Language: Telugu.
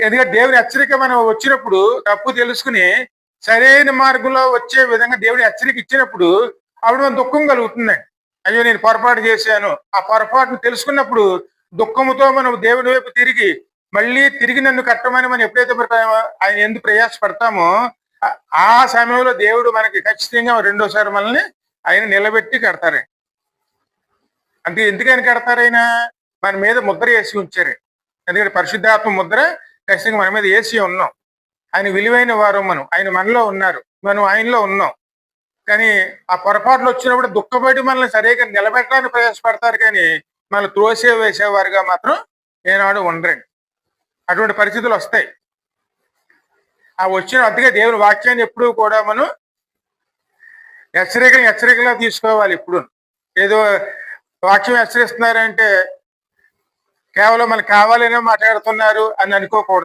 ఎందుకంటే దేవుని హెచ్చరిక మనం వచ్చినప్పుడు తప్పు తెలుసుకుని సరైన మార్గంలో వచ్చే విధంగా దేవుడి హెచ్చరిక ఇచ్చినప్పుడు అప్పుడు మనం దుఃఖం కలుగుతుందండి. అయ్యో నేను పొరపాటు చేశాను. ఆ పొరపాటును తెలుసుకున్నప్పుడు దుఃఖముతో మనం దేవుని వైపు తిరిగి మళ్ళీ తిరిగి నన్ను కట్టమని మనం ఎప్పుడైతే ఆయన ఎందుకు ప్రయాస పడతామో ఆ- సమయంలో దేవుడు మనకి ఖచ్చితంగా రెండోసారి మనల్ని ఆయన నిలబెట్టి కడతారండి. అంటే ఎందుకని కడతారు ఆయన మన మీద ముద్ర వేసి ఉంచారు. ఎందుకంటే పరిశుద్ధాత్మ ముద్ర ఖచ్చితంగా మన మీద ఏసీ ఉన్నాం. ఆయన విలువైన వారు మనం ఆయన మనలో ఉన్నారు. మనం ఆయనలో ఉన్నాం. కానీ ఆ పొరపాట్లు వచ్చినప్పుడు దుఃఖపడి మనల్ని సరిగా నిలబెట్టడానికి ప్రయాసపడతారు కానీ మనల్ని త్రోసే వేసేవారుగా మాత్రం ఏనాడు ఉండరండి. అటువంటి పరిస్థితులు వస్తాయి. ఆ వచ్చిన అందుకే దేవుని వాక్యాన్ని ఎప్పుడూ కూడా మనం హెచ్చరికలు హెచ్చరికలా తీసుకోవాలి ఇప్పుడు ఏదో వాక్యం హెచ్చరిస్తున్నారంటే కేవలం మనకు కావాలనే మాట్లాడుతున్నారు అని అనుకోకూడదు.